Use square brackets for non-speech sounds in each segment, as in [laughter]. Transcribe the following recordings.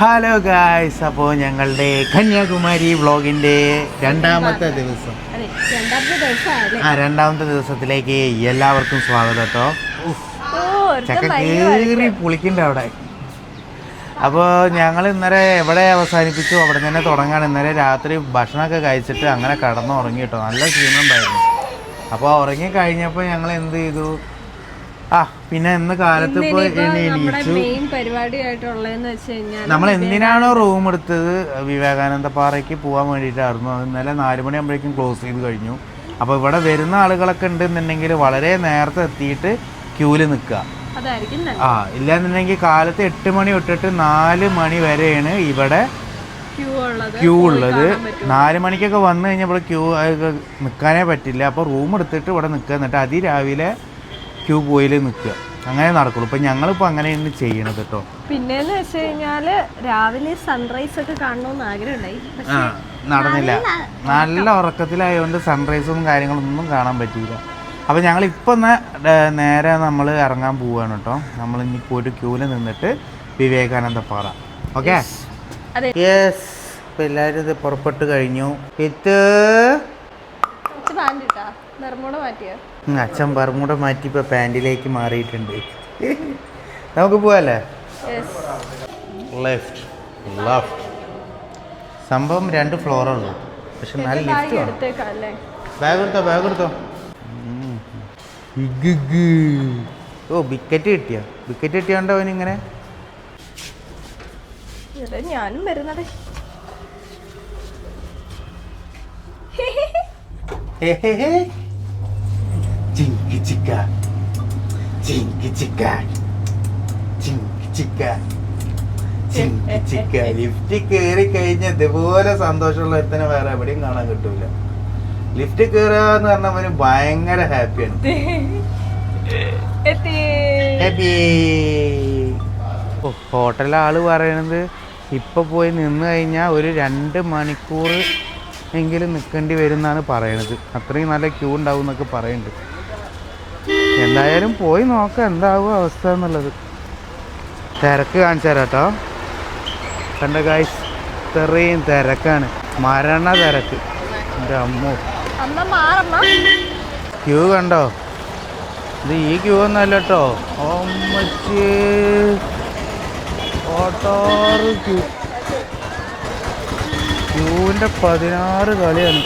Hello guys അപ്പോൾ ഞങ്ങളുടെ കന്യാകുമാരി വ്ളോഗിന്റെ രണ്ടാമത്തെ ദിവസം. ആ രണ്ടാമത്തെ ദിവസത്തിലേക്ക് എല്ലാവർക്കും സ്വാഗതം കേട്ടോ. ചക്ക കയറി പുളിക്കണ്ട അവിടെ. അപ്പോൾ ഞങ്ങൾ ഇന്നലെ എവിടെ അവസാനിപ്പിച്ചു? അവിടെ തന്നെ തുടങ്ങാണ്. ഇന്നലെ രാത്രി ഭക്ഷണമൊക്കെ കഴിച്ചിട്ട് അങ്ങനെ കടന്നുറങ്ങി കേട്ടോ. നല്ല ക്ഷീണമുണ്ടായിരുന്നു. അപ്പോൾ ഉറങ്ങി കഴിഞ്ഞപ്പോൾ ഞങ്ങൾ എന്ത് ചെയ്തു? ആ പിന്നെ ഇന്ന് കാലത്ത് ഇപ്പൊ മെയിൻ പരിപാടിയായിട്ടുള്ളതെന്ന് വെച്ച് കഴിഞ്ഞാൽ നമ്മൾ എന്തിനാണോ റൂം എടുത്തത്? വിവേകാനന്ദ പാറയ്ക്ക് പോകാൻ വേണ്ടിയിട്ടായിരുന്നു. അത് ഇന്നലെ നാല് മണിയാകുമ്പോഴേക്കും ക്ലോസ് ചെയ്ത് കഴിഞ്ഞു. അപ്പോൾ ഇവിടെ വരുന്ന ആളുകളൊക്കെ ഉണ്ടെന്നുണ്ടെങ്കിൽ വളരെ നേരത്തെ എത്തിയിട്ട് ക്യൂവിൽ നിൽക്കുക. ആ ഇല്ലാന്നുണ്ടെങ്കിൽ കാലത്ത് എട്ട് മണി തൊട്ടിട്ട് നാല് മണി വരെയാണ് ഇവിടെ ക്യൂ ഉള്ളത്. നാല് മണിക്കൊക്കെ വന്നു കഴിഞ്ഞാൽ ഇവിടെ ക്യൂ നിൽക്കാനേ പറ്റില്ല. അപ്പോൾ റൂം എടുത്തിട്ട് ഇവിടെ നിൽക്കുക എന്നിട്ട് അതിരാവിലെ ക്യൂ പോയിൽ നിൽക്കുക. അങ്ങനെ നടക്കുള്ളൂ. ഇപ്പം ഞങ്ങളിപ്പോൾ അങ്ങനെയാണ് ചെയ്യണത് കേട്ടോ. പിന്നെന്ന് വെച്ച് കഴിഞ്ഞാൽ രാവിലെ സൺറൈസ് ഒക്കെ കാണണമെന്ന് ആഗ്രഹമുണ്ടായി. ആ നടന്നില്ല. നല്ല ഉറക്കത്തിലായതുകൊണ്ട് സൺറൈസും കാര്യങ്ങളൊന്നും കാണാൻ പറ്റിയില്ല. അപ്പോൾ ഞങ്ങൾ ഇപ്പം നേരെ നമ്മൾ ഇറങ്ങാൻ പോവുകയാണ് കേട്ടോ. നമ്മൾ ഇനി പോയിട്ട് ക്യൂവിൽ നിന്നിട്ട് വിവേകാനന്ദ പാറ. ഓക്കെ യെസ് ഇപ്പം എല്ലാവരും ഇത് പുറപ്പെട്ട് കഴിഞ്ഞു. ഇട്ടാ ബർമൂട മാറ്റിയോ? ഉം, അച്ഛൻ ബർമുട മാറ്റി ഇപ്പൊ പാന്റിലേക്ക് മാറിയിട്ടുണ്ട്. നമുക്ക് പോവാല്ലേ? ലെഫ്റ്റ് ലെഫ്റ്റ് സംഭവം രണ്ട് ഫ്ലോറേ ഉള്ളൂ. പക്ഷെ നല്ല ലിഫ്റ്റ് ബാഗ് എടുത്തോ ബാഗ് എടുത്തോ. ഓ ബിക്കറ്റ് കിട്ടിയ? ബിക്കറ്റ് കിട്ടിയോണ്ട് അവൻ ഹേ ഹേ ഹേ. വരുന്നത് ചിങ്കി ചിക്ക ചിങ്കി ചിക്ക ചിങ്കി ചിക്ക ചിങ്കി ചിക്ക ലിഫ്റ്റ് കയറി കഴിഞ്ഞ ഇതുപോലെ സന്തോഷമുള്ള ഒരുത്തനെ വേറെ എവിടെയും കാണാൻ കിട്ടൂല. ലിഫ്റ്റ് കയറുക എന്ന് പറഞ്ഞവന് ഭയങ്കര ഹാപ്പിയാണ്. [laughs] എത്തി. ഹാപ്പി ഹോട്ടലിലെ ആൾ പറയണത് ഇപ്പൊ പോയി നിന്ന് കഴിഞ്ഞാൽ ഒരു രണ്ട് മണിക്കൂർ എങ്കിലും നിൽക്കേണ്ടി വരും എന്നാണ് പറയണത്. അത്രയും നല്ല ക്യൂ ഉണ്ടാവും എന്നൊക്കെ പറയുന്നുണ്ട് എന്തായാലും പോയി നോക്കാം എന്താവും അവസ്ഥ എന്നുള്ളത്. തിരക്ക് കാണിച്ചു തരാം കേട്ടോ കണ്ട കായ്സ് ഇത്രയും തിരക്കാണ്. മരണ തിരക്ക്. എന്റെ അമ്മോ. അമ്മ ക്യൂ കണ്ടോ? ഇത് ഈ ക്യൂ ഒന്നല്ല കേട്ടോ ഓമ്മച്ചേ ഓട്ടോറ് ക്യൂ. ക്യൂവിന്റെ പതിനാറ് കളിയാണ്.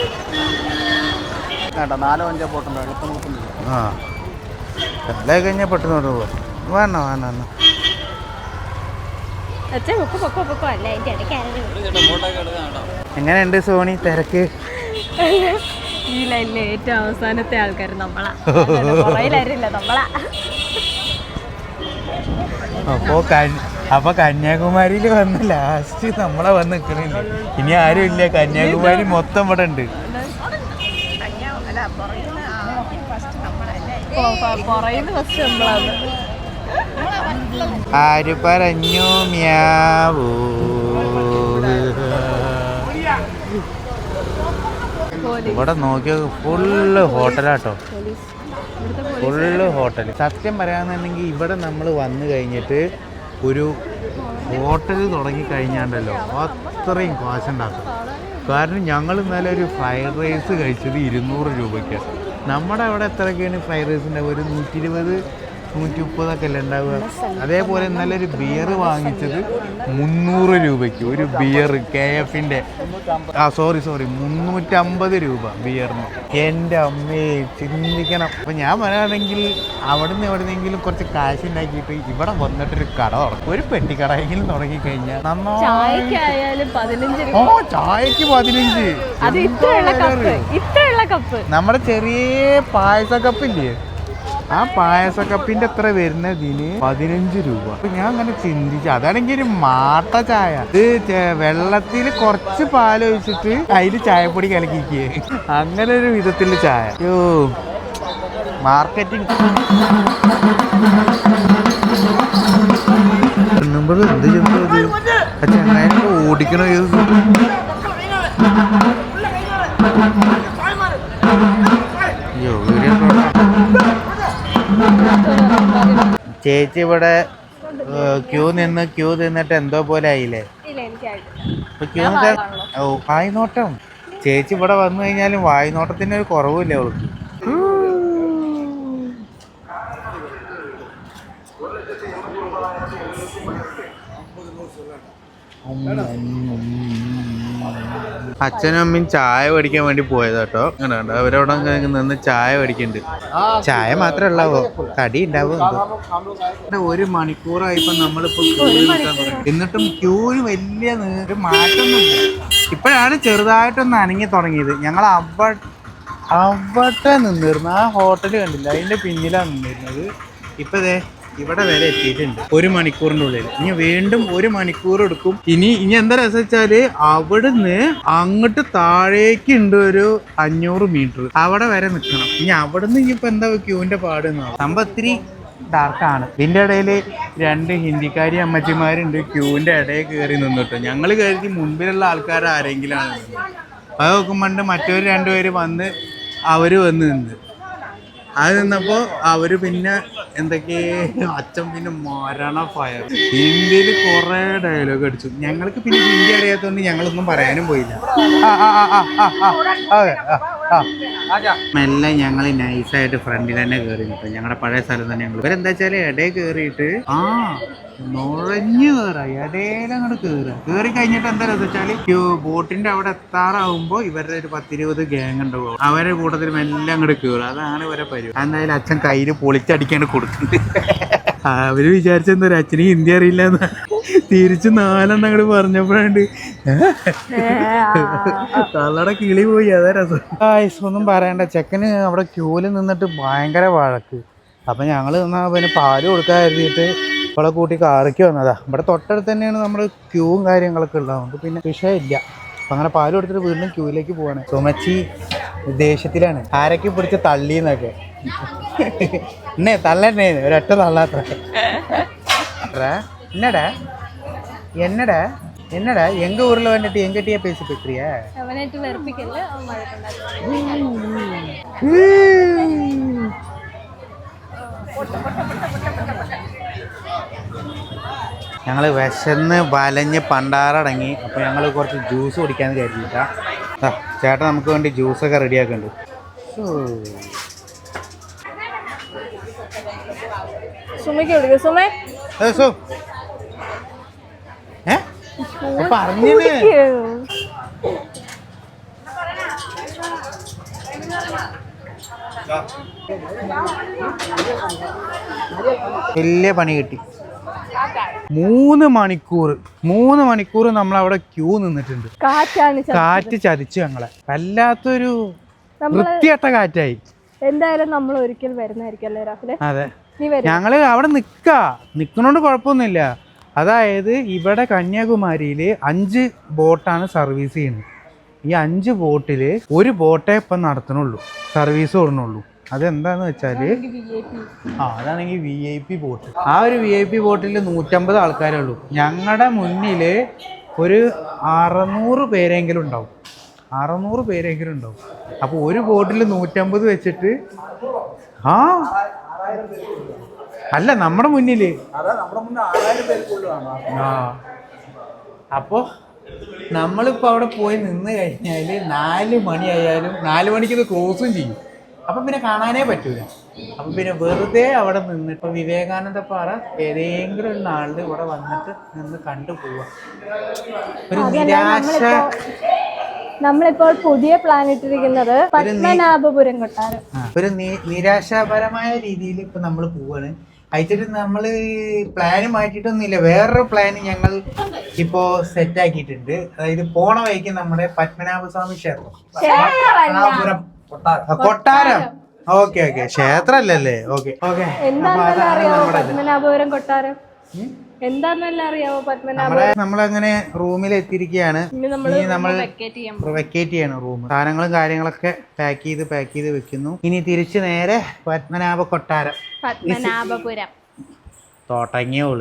കേട്ടോ നാലോ അഞ്ചോ പോട്ടുണ്ടോ എളുപ്പം നോക്കുന്നില്ല. ആ. കളി കഴിഞ്ഞാൽ പെട്ടെന്ന് കൊണ്ട് പോവാം വേണ്ട വേണ്ട വേണോ അച്ഛൻ പൊക്കോ പൊക്കോ പൊക്കോ അല്ല അതിന്റെ ഇടയ്ക്ക് എങ്ങനെയുണ്ട് സോണി തിരക്ക്? ഈ ലൈനിലെ ഏറ്റവും അവസാനത്തെ ആൾക്കാർ നമ്മളാ. നമ്മളാ. അപ്പോൾ അപ്പോൾ കന്യാകുമാരിയിൽ വന്ന് ലാസ്റ്റ് നമ്മളെ വന്ന് നിക്കണില്ല? ഇനി ആരും ഇല്ല കന്യാകുമാരി മൊത്തം ഇവിടെ ഉണ്ട് ആര് പറഞ്ഞു ഇവിടെ നോക്കിയ ഫുള്ള് ഹോട്ടലാട്ടോ. ഫുള്ള് ഹോട്ടൽ സത്യം പറയാന്നുണ്ടെങ്കിൽ ഇവിടെ നമ്മൾ വന്നു കഴിഞ്ഞിട്ട് ഒരു ഹോട്ടൽ തുടങ്ങി കഴിഞ്ഞാണ്ടല്ലോ അത്രയും കാശുണ്ടാക്കും. കാരണം ഞങ്ങൾ ഇന്നലെ ഒരു ഫ്രൈഡ് റൈസ് കഴിച്ചത് ഇരുന്നൂറ് രൂപയ്ക്ക്. നമ്മുടെ അവിടെ എത്രയൊക്കെയാണ് ഫ്രൈഡ് റൈസിന്റെ ഒരു നൂറ്റി ഇരുപത് നൂറ്റി മുപ്പതൊക്കെ അല്ലേ ഉണ്ടാവുക? അതേപോലെ ഇന്നലെ ഒരു ബിയർ വാങ്ങിച്ചത് മുന്നൂറ് രൂപയ്ക്ക്. ഒരു ബിയർ കെ എഫിന്റെ ആ സോറി സോറി മുന്നൂറ്റമ്പത് രൂപ ബിയറിന് എന്റെ അമ്മയെ ചിന്തിക്കണം. അപ്പം ഞാൻ പറയുകയാണെങ്കിൽ അവിടെ നിന്ന് എവിടെ നിന്നെങ്കിലും കുറച്ച് കാശ് ഉണ്ടാക്കിയിട്ട് ഇവിടെ വന്നിട്ടൊരു കട തുറക്കും. ഒരു പെട്ടിക്കടയെങ്കിലും തുടങ്ങി കഴിഞ്ഞാൽ നന്നായി ഓ ചായക്ക് പതിനഞ്ച്. കപ്പ് നമ്മുടെ ചെറിയ പായസ കപ്പില്ലേ ആ പായസ കപ്പിന്റെ എത്ര വരുന്നതിന് പതിനഞ്ച് രൂപ. ഞാൻ അങ്ങനെ ചിന്തിച്ചു. അതാണെങ്കിൽ ഒരു മാട്ട ചായ. ഇത് വെള്ളത്തിൽ കുറച്ച് പാൽ ഒഴിച്ചിട്ട് അതിൽ ചായപ്പൊടി കലക്കിക്കേ. അങ്ങനെ ഒരു വിധത്തിൽ ചായ. യോ മാർക്കറ്റിംഗ്. എന്ത് ചങ്ങായിട്ട് ഓടിക്കണോ ഇത്. ചേച്ചി ഇവിടെ ക്യൂ നിന്ന് ക്യൂ നിന്നിട്ട് എന്തോ പോലെ ആയില്ലേ? ക്യൂ ഓ വായ്നോട്ടം. ചേച്ചി ഇവിടെ വന്നു കഴിഞ്ഞാലും വായ്നോട്ടത്തിന് ഒരു കുറവില്ല അവൾക്ക്? അച്ഛനും അമ്മയും ചായ മേടിക്കാൻ വേണ്ടി പോയത് കേട്ടോ അങ്ങനെ അവരവിടെ നിന്ന് ചായ മേടിക്കുന്നുണ്ട് ചായ മാത്രമേ ഉള്ളാവോ. കടി ഉണ്ടാവും. ഒരു മണിക്കൂറായി. ഇപ്പൊ നമ്മളിപ്പോ. എന്നിട്ടും ക്യൂവിന് വലിയ നേരം ഒരു മാറ്റമൊന്നുമില്ല. ഇപ്പോഴാണ് ചെറുതായിട്ടൊന്ന് അനങ്ങി തുടങ്ങിയത്. ഞങ്ങൾ അവ അവിടെ നിന്നിരുന്നു. ആ ഹോട്ടൽ കണ്ടില്ല? അതിന്റെ പിന്നിലാണ് നിന്നിരുന്നത്. ഇപ്പൊ ദേ ഇവിടെ വരെ എത്തിയിട്ടുണ്ട്. ഒരു മണിക്കൂറിന്റെ ഉള്ളിൽ. ഇനി വീണ്ടും ഒരു മണിക്കൂർ എടുക്കും. ഇനി ഇനി എന്താ രസം വെച്ചാൽ അവിടുന്ന് അങ്ങോട്ട് താഴേക്ക് ഉണ്ട് ഒരു അഞ്ഞൂറ് മീറ്റർ. അവിടെ വരെ നിൽക്കണം. ഇനി അവിടുന്ന് ഇനിയിപ്പോ എന്താ ക്യൂവിന്റെ പാട് സംഭവം ഡാർക്കാണ് ഇതിന്റെ ഇടയിൽ രണ്ട് ഹിന്ദിക്കാരി അമ്മച്ചിമാരുണ്ട്. ക്യൂവിന്റെ ഇടയിൽ കയറി നിന്നിട്ട്. ഞങ്ങൾ കരുതി മുൻപിലുള്ള ആൾക്കാർ ആരെങ്കിലും ആണ് നിന്നത്. അത് നോക്കുമ്പോണ്ട് മറ്റൊരു രണ്ടുപേര് വന്ന് അവർ വന്ന് നിന്ന്. അത് നിന്നപ്പോ അവർ പിന്നെ എന്തൊക്കെ? അച്ഛൻ പിന്നെ മരണ ഫയർ ഹിന്ദിയിൽ കുറെ ഡയലോഗ് അടിച്ചു. ഞങ്ങൾക്ക് പിന്നെ ഹിന്ദി അറിയാത്തതുകൊണ്ട് ഞങ്ങളൊന്നും പറയാനും പോയില്ല. ആ, ആ, ആ, ആ. മെല്ലെ ഞങ്ങൾ നൈസായിട്ട് ഫ്രണ്ടിൽ തന്നെ കയറി നിൽക്കും ഞങ്ങളുടെ പഴയ സ്ഥലം തന്നെ ഞങ്ങൾ ഇവരെന്താ വെച്ചാൽ ഇടയിൽ കയറിയിട്ട് ആ നുഴഞ്ഞു കയറാ ഇടയിൽ അങ്ങോട്ട് കയറുക കയറി കഴിഞ്ഞിട്ട് എന്താ വെച്ചാൽ ബോട്ടിന്റെ അവിടെ എത്താറാവുമ്പോൾ ഇവരുടെ ഒരു പത്തിരുപത് ഗ്യാങ് ഉണ്ടാവും അവരുടെ കൂട്ടത്തിൽ മെല്ലെ അങ്ങോട്ട് കയറുക അതാണ് ഇവരെ പരിപാടി. എന്തായാലും അച്ഛൻ കയ്യിൽ പൊളിച്ചടിക്കാണ്ട് കൊടുക്കുന്നത് അവർ വിചാരിച്ചെന്താ അച്ഛന് ഹിന്ദി അറിയില്ല എന്ന് തിരിച്ച് നാലെണ്ണം അങ്ങോട്ട് പറഞ്ഞപ്പോഴുണ്ട്. കിളി പോയി അതാ രസം. ഒന്നും പറയണ്ട. ചെക്കന് അവിടെ ക്യൂൽ നിന്നിട്ട് ഭയങ്കര വഴക്ക്. അപ്പം ഞങ്ങൾ നിന്നാ പിന്നെ പാൽ കൊടുക്കാൻ കരുതിയിട്ട് ഇവളെ കൂട്ടി കാറിക്ക് വന്നതാ. ഇവിടെ തൊട്ടടുത്ത് തന്നെയാണ് നമ്മുടെ ക്യൂവും കാര്യങ്ങളൊക്കെ ഉള്ളതുകൊണ്ട് പിന്നെ വിഷയമില്ല. അപ്പം അങ്ങനെ പാൽ കൊടുത്തിട്ട് വീണ്ടും ക്യൂവിലേക്ക് പോവാണ്. സുമച്ചി ദേഷ്യത്തിലാണ്. ആരൊക്കെ പിടിച്ച് തള്ളിന്നൊക്കെ. എന്നെ തള്ളന്നെ ഒരൊറ്റ തള്ളാത്ത എന്നടാ? എന്നടാ? என்னடா எங்க ஊர்ல வந்துட்டு எங்கிட்டயே பேசி பேசுறிய ഞങ്ങൾ വിശന്ന് വലഞ്ഞ് പണ്ടാറടങ്ങി അപ്പൊ ഞങ്ങൾ കുറച്ച് ജ്യൂസ് കുടിക്കാന്ന് കരുതിട്ടാ ചേട്ടാ നമുക്ക് വേണ്ടി ജ്യൂസൊക്കെ റെഡിയാക്കുന്നുണ്ട് സുമയ്ക്ക് വിളിക്കും സുമേ. പറഞ്ഞു വലിയ പണി കിട്ടി. മൂന്ന് മണിക്കൂർ മൂന്ന് മണിക്കൂർ നമ്മൾ അവിടെ ക്യൂ നിന്നിട്ടുണ്ട്. കാറ്റ് ചതിച്ചു ഞങ്ങളെ. വല്ലാത്തൊരു വൃത്തിയട്ട കാറ്റായി. എന്തായാലും നമ്മൾ ഒരിക്കൽ വരുന്നതായിരിക്കും അല്ലേ രാഹുലെ? അതെ. വരും. അവിടെ നിക്ക. നിക്കണോണ്ട് കുഴപ്പമൊന്നുമില്ല. അതായത് ഇവിടെ കന്യാകുമാരിയിൽ അഞ്ച് ബോട്ടാണ് സർവീസ് ചെയ്യുന്നത്. ഈ അഞ്ച് ബോട്ടിൽ ഒരു ബോട്ടേ ഇപ്പം നടത്തണുള്ളൂ സർവീസ് ഓടണുള്ളൂ അതെന്താന്ന് വെച്ചാൽ ആ അതാണെങ്കിൽ വി ഐ പി ബോട്ട്. ആ ഒരു വി ഐ പി ബോട്ടിൽ നൂറ്റമ്പത് ആൾക്കാരേ ഉള്ളൂ. ഞങ്ങളുടെ മുന്നിൽ ഒരു അറുന്നൂറ് പേരെങ്കിലും ഉണ്ടാവും. അറുന്നൂറ് പേരെങ്കിലും ഉണ്ടാവും. അപ്പോൾ ഒരു ബോട്ടിൽ നൂറ്റമ്പത് വെച്ചിട്ട് ആ അല്ല നമ്മുടെ മുന്നിൽ അതാ നമ്മുടെ മുന്നേ ആറായിരം പേർക്കുള്ളതാണ് ആ. അപ്പോൾ നമ്മളിപ്പോൾ അവിടെ പോയി നിന്ന് കഴിഞ്ഞാൽ നാല് മണിയായാലും നാല് മണിക്ക് ഇത് ക്ലോസും ചെയ്യും. അപ്പം പിന്നെ കാണാനേ പറ്റൂല. അപ്പം പിന്നെ വെറുതെ അവിടെ നിന്ന് ഇപ്പം വിവേകാനന്ദ പാറ ഏതെങ്കിലും ഒരു നാളിൽ ഇവിടെ വന്നിട്ട് നിന്ന് കണ്ടു പോവാ ഒരു നിരാശ നമ്മളിപ്പോൾ പുതിയ പ്ലാൻ ഇട്ടിരിക്കുന്നത് പത്മനാഭപുരം കൊട്ടാരം. ഒരു നിരാശാപരമായ രീതിയിൽ ഇപ്പൊ നമ്മൾ പോവാണ്. അയച്ചിട്ട് നമ്മൾ പ്ലാന് മാറ്റിയിട്ടൊന്നുമില്ല. വേറൊരു പ്ലാൻ ഞങ്ങൾ ഇപ്പോ സെറ്റ് ആക്കിയിട്ടുണ്ട്. അതായത് പോണ വഴിക്ക് നമ്മുടെ പത്മനാഭസ്വാമി ക്ഷേത്രം. കൊട്ടാരം. ഓക്കെ ഓക്കെ ക്ഷേത്രമല്ലല്ലേ ഓക്കെ ഓക്കെ പത്മനാഭപുരം കൊട്ടാരം? എന്താണെന്നല്ല അറിയാവോ പത്മനാഭ നമ്മളങ്ങനെ റൂമിൽ എത്തിയിരിക്കുകയാണ് ഇനി നമ്മൾ വെക്കേറ്റ് ചെയ്യാണ് റൂം. സാധനങ്ങളും കാര്യങ്ങളൊക്കെ പാക്ക് ചെയ്ത് പാക്ക് ചെയ്ത് വെക്കുന്നു. ഇനി തിരിച്ചു നേരെ പത്മനാഭ കൊട്ടാരം പത്മനാഭപുരം. തോട്ടങ്ങിയോൾ.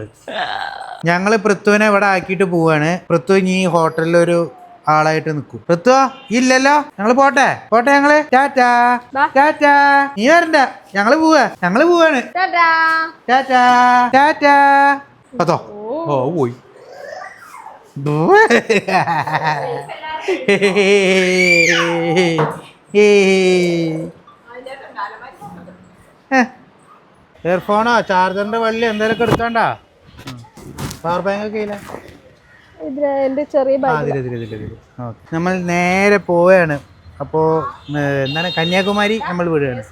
ഞങ്ങൾ പൃഥ്വിനെ ഇവിടെ ആക്കിയിട്ട് പോവാണ്. പൃഥ്വി ഇനി ഈ ഹോട്ടലിൽ ഒരു ആളായിട്ട് നിൽക്കും പൃഥ്വ ഇല്ലല്ലോ. ഞങ്ങൾ പോട്ടെ. പോട്ടെ ഞങ്ങൾ. ടാറ്റാ. ടാറ്റാ. നീ വരണ്ട. ഞങ്ങൾ പോവാ. ഞങ്ങൾ പോവാണ്. ടാറ്റാ. ടാറ്റാ. ടാറ്റാ. അതോ ഓ പോയി ഇയർഫോണോ ചാർജറിന്റെ വള്ളി എന്തെങ്കിലും എടുക്കണ്ട പവർ ബാങ്ക് ഒക്കെ ഇല്ല. നമ്മൾ നേരെ പോവുകയാണ്. അപ്പോ എന്താണ്? കന്യാകുമാരി നമ്മൾ വിടുകയാണ്.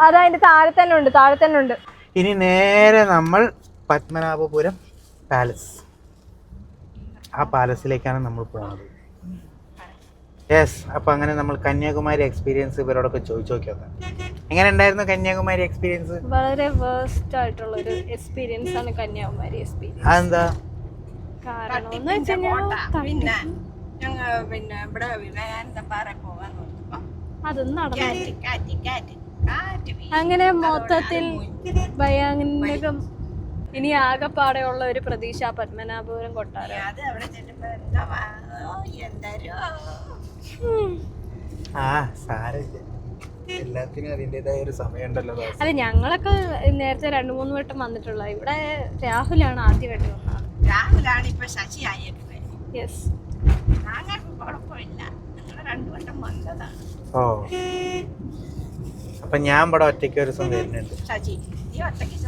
അതാ അതിന്റെ താഴെ തന്നെ ഉണ്ട് താഴെ തന്നെ ഉണ്ട്. ഇനി നേരെ നമ്മൾ പത്മനാഭപുരം പാലസ് ആ പാലസിലേക്കാണ് നമ്മൾ പോകുന്നത് യെസ് അപ്പോൾ അങ്ങനെ നമ്മൾ കന്യാകുമാരി എക്സ്പീരിയൻസ് ഇവരോടൊക്കെ ചോദിച്ചു നോക്കിയത് എങ്ങനെ ഉണ്ടായിരുന്നു കന്യാകുമാരി എക്സ്പീരിയൻസ് വളരെ വേസ്റ്റ് ആയിട്ടുള്ള ഒരു എക്സ്പീരിയൻസ് ആണ് കന്യാകുമാരി എക്സ്പീരിയൻസ് അതെന്താ? കാരണം എന്ന് പിന്നെ ഞങ്ങൾ പിന്നെ ഇവിടെ വിവേകാനന്ദപ്പാറ പോകാൻ നോക്കുമ്പോ അതൊന്നും നടന്നില്ല. കാറ്റ് കാറ്റ് കാറ്റ്. അങ്ങനെ മൊത്തത്തിൽ ഭയാനകം ഇനി ആകെപ്പാടെ ഉള്ള ഒരു പ്രതീക്ഷ പത്മനാഭപുരം കൊട്ടാരം. അത് എല്ലാത്തിനും അതിന്റെതായ ഒരു സമയമുണ്ടല്ലോ ദാസ്. ഞങ്ങളൊക്കെ നേരത്തെ രണ്ടു മൂന്ന് വട്ടം വന്നിട്ടുള്ള ഇവിടെ രാഹുലാണ് ആദ്യമായിട്ട് വന്നത്. രാഹുലാണ് ഇപ്പൊ ശശി ആയേക്കുന്നത് യെസ് ഞങ്ങൾക്ക് കുഴപ്പമില്ല. ഞങ്ങൾ രണ്ടു വട്ടം വന്നതാണ്. ഓ. അപ്പൊ ഞാൻ ഇവിടെ ഒറ്റയ്ക്ക് ഒരു ദിവസം വരുന്നുണ്ട്. ശശി നീ ഒറ്റയ്ക്ക്